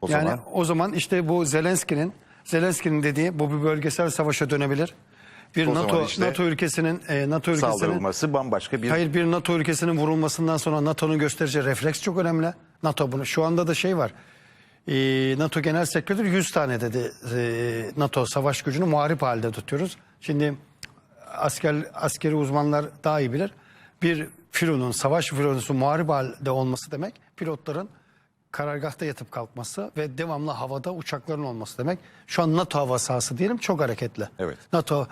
O yani zaman o zaman işte bu Zelenski'nin Zelenski'nin dediği bu bir bölgesel savaşa dönebilir. Bir O zaman NATO işte NATO ülkesinin e, NATO ülkesinin saldırılması bambaşka bir Hayır bir NATO ülkesinin vurulmasından sonra NATO'nun göstereceği refleks çok önemli. NATO bunu şu anda da şey var. Ee, NATO Genel Sekreteri 100 tane dedi ee, NATO savaş gücünü muharip halde tutuyoruz. Şimdi asker askeri uzmanlar daha iyi bilir. Bir filonun savaş filonusu muharip halde olması demek pilotların karargahta yatıp kalkması ve devamlı havada uçakların olması demek. Şu an NATO hava sahası diyelim çok hareketli. Evet. NATO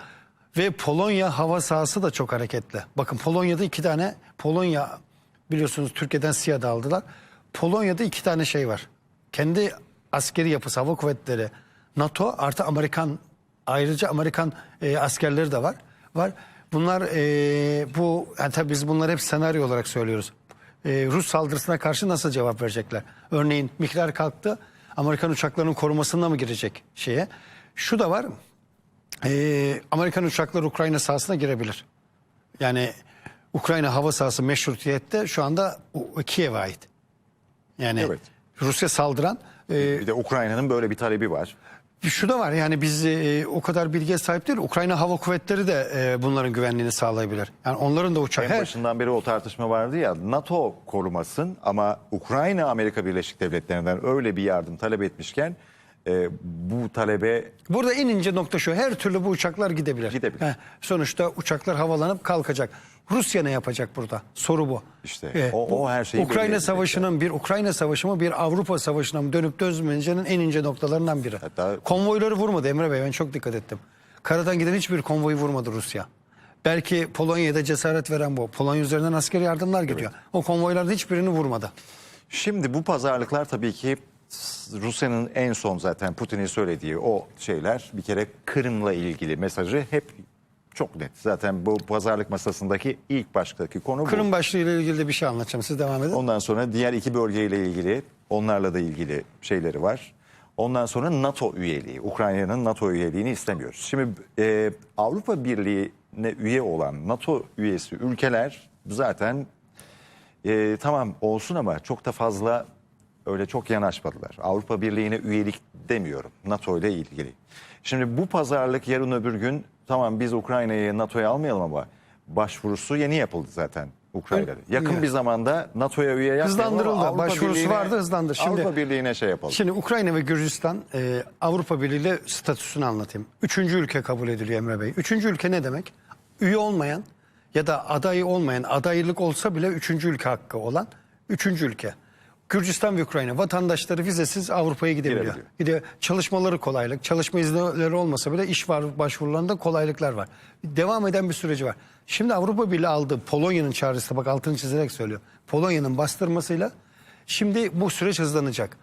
ve Polonya hava sahası da çok hareketli. Bakın Polonya'da iki tane Polonya biliyorsunuz Türkiye'den SİHA da aldılar. Polonya'da iki tane şey var. Kendi askeri yapısı hava kuvvetleri NATO artı Amerikan ayrıca Amerikan e, askerleri de var. Var. Bunlar e, bu yani tabii biz bunları hep senaryo olarak söylüyoruz. E, Rus saldırısına karşı nasıl cevap verecekler? Örneğin Mihler kalktı. Amerikan uçaklarının korumasına mı girecek şeye? Şu da var. Ee, Amerikan uçakları Ukrayna sahasına girebilir. Yani Ukrayna hava sahası meşrutiyette şu anda Kiev'e ait. Yani Evet. Rusya saldıran e, bir de Ukrayna'nın böyle bir talebi var. Şu da var yani biz e, o kadar bilgiye sahip değil. Ukrayna Hava Kuvvetleri de e, bunların güvenliğini sağlayabilir. Yani onların da uçak. En Her- başından beri o tartışma vardı ya NATO korumasın ama Ukrayna Amerika Birleşik Devletleri'nden öyle bir yardım talep etmişken e, bu talebe Burada en ince nokta şu. Her türlü bu uçaklar gidebilir. Gidebilir. Heh, sonuçta uçaklar havalanıp kalkacak. Rusya ne yapacak burada? Soru bu. İşte o- o her şeyi Ukrayna edecek Savaşı'nın bir Ukrayna Savaşı mı bir Avrupa Savaşı'na mı dönüp dözmeyeceğinin en ince noktalarından biri. Hatta- Konvoyları vurmadı Emre Bey ben çok dikkat ettim. Karadan giden hiçbir konvoyu vurmadı Rusya. Belki Polonya'da cesaret veren bu. Polonya üzerinden askeri yardımlar gidiyor. O konvoyların hiçbirini vurmadı. Şimdi bu pazarlıklar tabii ki Rusya'nın en son zaten Putin'in söylediği o şeyler bir kere Kırım'la ilgili mesajı hep çok net. Zaten bu pazarlık masasındaki ilk baştaki konu bu. Kırım başlığı ile ilgili de bir şey anlatacağım. Siz devam edin. Ondan sonra diğer iki bölgeyle ilgili onlarla da ilgili şeyleri var. Ondan sonra NATO üyeliği. Ukrayna'nın NATO üyeliğini istemiyoruz. Şimdi e, Avrupa Birliği'ne üye olan NATO üyesi ülkeler zaten e, tamam olsun ama çok da fazla öyle çok yanaşmadılar. Avrupa Birliği'ne üyelik demiyorum NATO ile ilgili. Şimdi bu pazarlık yarın öbür gün tamam biz Ukrayna'yı NATO'ya almayalım ama başvurusu yeni yapıldı zaten Ukrayna'da. Yakın Evet. bir zamanda NATO'ya üye yapmayalım Hızlandırıldı. Avrupa Başvurusu Birliği'ne- vardı, hızlandı. Şimdi- Avrupa Birliği'ne şey yapalım. Şimdi Ukrayna ve Gürcistan e, Avrupa Birliği ile statüsünü anlatayım. Üçüncü ülke kabul ediliyor Emre Bey. Üçüncü ülke ne demek? Üye olmayan ya da adayı olmayan, adaylık olsa bile üçüncü ülke hakkı olan üçüncü ülke. Gürcistan ve Ukrayna vatandaşları vizesiz Avrupa'ya gidebiliyor. Gidebiliyor. Gidiyor. Çalışmaları kolaylık, çalışma izinleri olmasa bile iş var başvurularında kolaylıklar var. Devam eden bir süreci var. Şimdi Avrupa Birliği aldığı Polonya'nın çağrısı bak altını çizerek söylüyor. Polonya'nın bastırmasıyla şimdi bu süreç hızlanacak.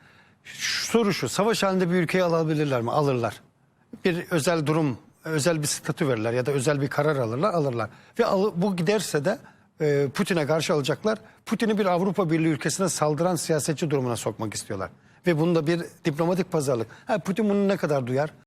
Şu- Soru şu savaş halinde bir ülkeyi alabilirler mi? Alırlar. Bir özel durum, özel bir statü verirler ya da özel bir karar alırlar, alırlar. Ve alı- bu giderse de e, Putin'e karşı alacaklar. Putin'i bir Avrupa Birliği ülkesine saldıran siyasetçi durumuna sokmak istiyorlar. Ve bunda bir diplomatik pazarlık. Ha, Putin bunu ne kadar duyar?